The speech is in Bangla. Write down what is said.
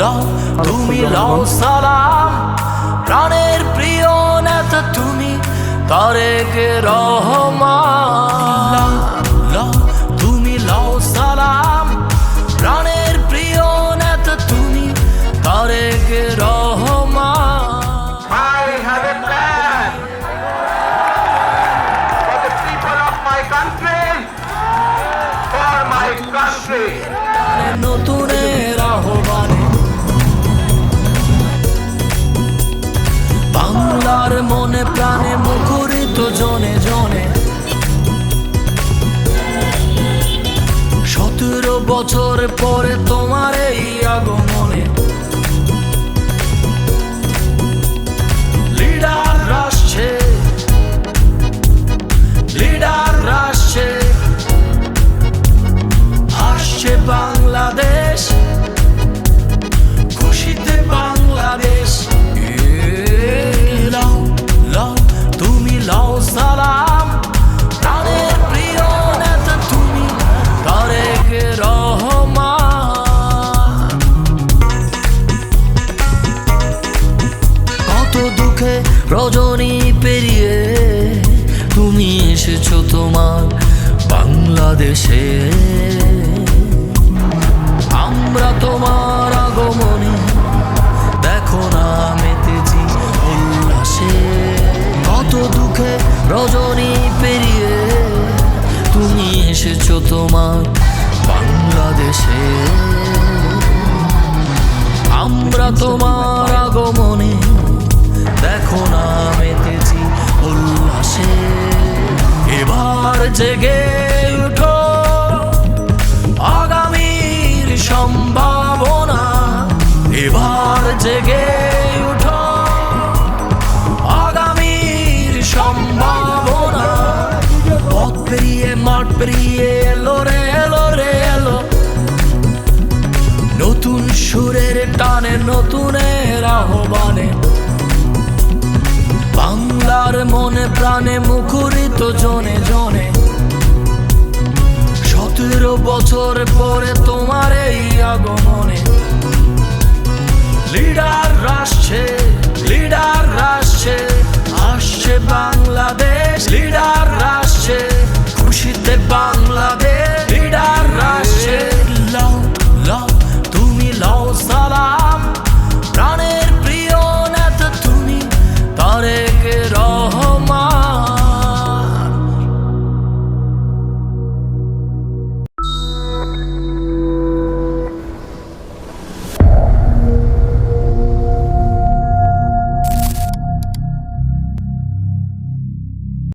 লও তুমি লও সালাম। প্রাণের প্রিয় নেতা তুমি তারেক রহমান। লও তুমি লও সালাম। প্রাণের প্রিয় নেতা তুমি তারেক রহমান। I have মনে, প্রাণে মুখরিত জনে জনে। সতেরো বছর পরে তোমার এই আগমনে। লিডার আসছে। লিডার আসছে। আসছে বাংলাদেশ রজনী পেরিয়ে তুমি এসেছ তোমার বাংলাদেশে। আমরা তোমার আগমনে দেখো না মেতেছি উল্লাসে। কত দুঃখে রজনী পেরিয়ে তুমি এসেছ তোমার বাংলাদেশে। আমরা তোমার জেগে উঠো। আগামীর সম্ভাবনা এবার জেগে উঠো। আগামীর সম্ভাবনা পথ পেরিয়ে, মাঠ পেরিয়ে এলো রে এলো রে, এলো। নতুন সুরের টানে, নতুনের আহ্বানে। বাংলার মনে প্রাণে মুখরিত জনে জনে। বছর পরে তোমার এই আগমনে। লিডার আসছে